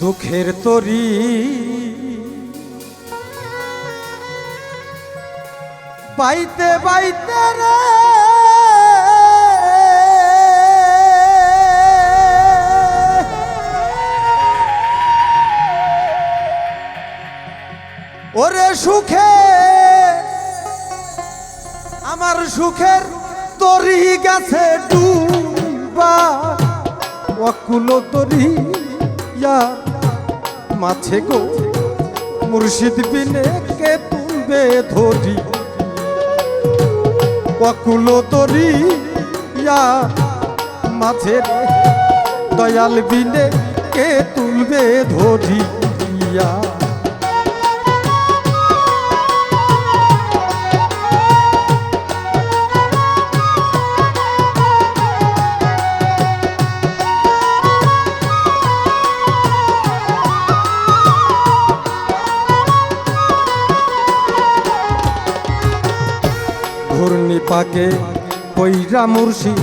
দুঃখের তরি। বাইতে বাইতে রে। ওরে সুখে আমার সুখের তরি গেছে ডুবা। অকুল তরি ইয়া মাছে গো, মুর্শিদ বিনে কে তুলবে ধরি? অকুল তরি ইয়া রে, দয়াল বিনে কে তুলবে ধরি? পাকে কইরা মুর্শি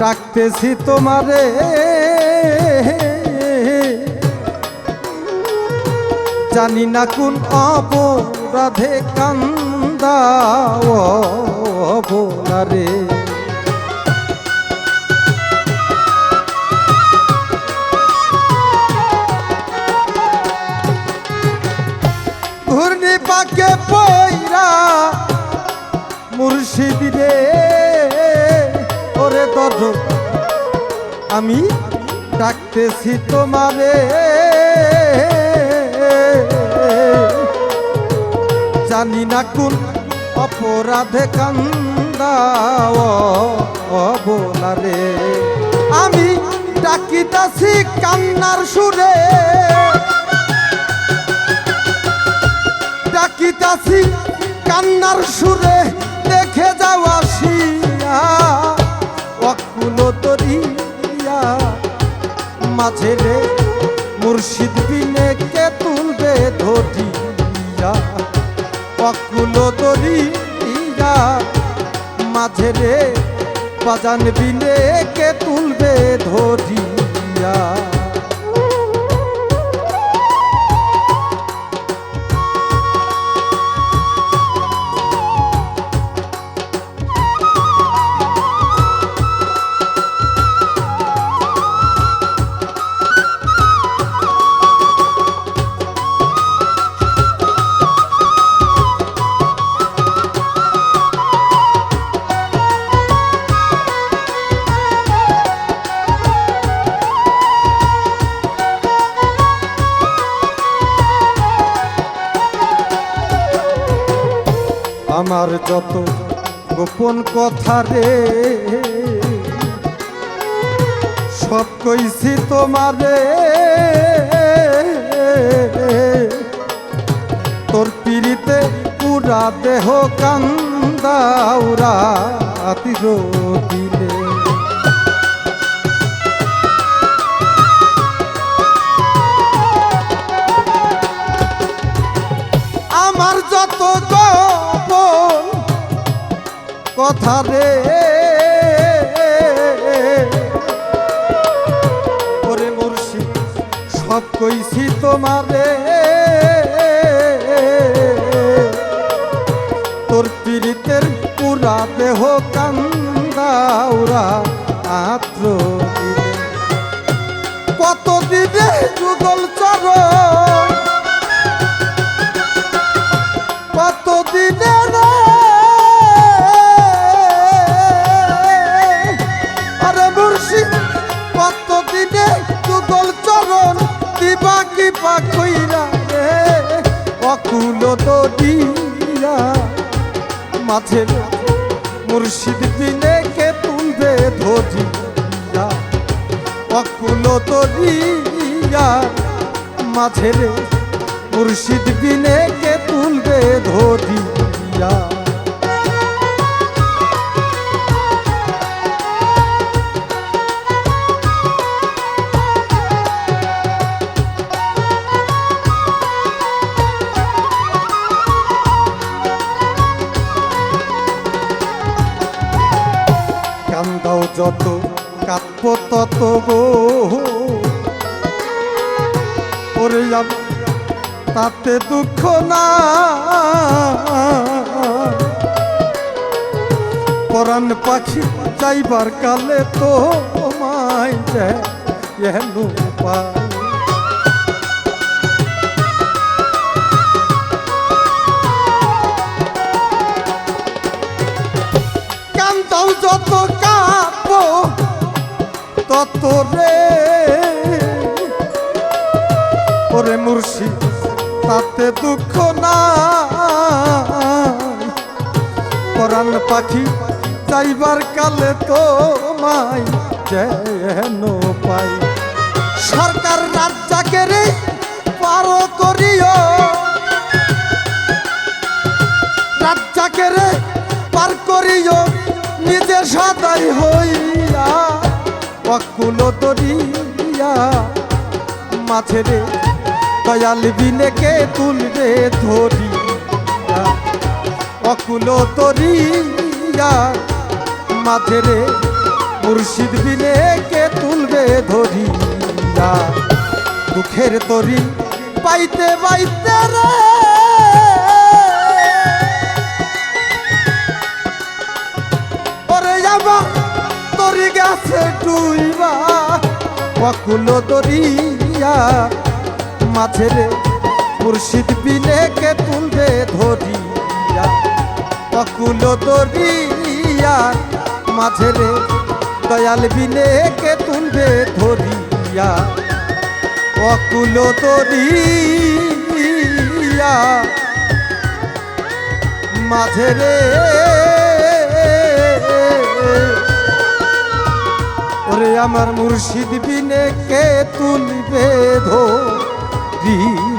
ডাকতেছি তোমারে। জানি না কোন অপরাধে কান্দা অবলারে। আমি ডাকতেছি তোমারে। জানি না কোন অপরাধে কান্দা অবলারে। আমি ডাকিতাছি কান্নার সুরে। ডাকিতাছি কান্নার সুরে, দেখে যাও আসিয়া। অকুল তরিয়া মাঝে রে মুর্শিদ বিনে কে তুলবে ধরিয়া কখনো তরিয়া মাঝে রে বাজান বিনে কে তুলবে ধরিয়া আমার যত গোপন কথা রে, সব কইছি তোমারে। তোর পিড়িতে পুরা দেহ কান্দাউরা আতির দিলে কথা রে। ওরে মুর্শিদ, সব কইছি তোমারে। তোর পীড়িতের পুরা দেহ কান্দাউরা আত্র কত দিনে যুগল চরণ যুগল চরণ দিবা কি পাকইরা রে। অকুল তো দিয়া। মাঝে মুর্শিদ বিনে কে তুলবে ধরিয়া অকুল তো দিয়া। মাঝে মুর্শিদ বিনে কে তুলবে ধরিয়া যত কাঁদব তত গো। ওরে তাতে দুঃখ না। পরাণ পাখি যাইবার কালে তো মাই পায় কান্দাও যত তত রে? ওরে মুর্শি তাতে দুঃখ না পরাণ পাখি যাইবার কালে তো মাই যেন পাই। সরকার রাজ্জাকে রে পারো করিও। রাজ্জাকে রে পার করিও, নিজে সদাই হইয়া অকুল দরিয়া মাঝে রে দয়াল বিনেকে তুলবে ধরিয়া। অকুল তরিয়া মাঝে রে মুর্শিদ বিনেকে তুলবে ধরিয়া। দুঃখের তরি পাইতে পাইতে রে। তরি গেছে ডুইবা অকুল দরিয়া মাঝে রে মুর্শিদ বিনেকে তুলবে ধরিয়া। অকুল দরিয়া মাঝে রে দয়াল বিনেকে তুলবে ধরিয়া। অকুল দরিয়া মাঝে আমার মুর্শিদ বিনে কে তুলবে ধরিয়া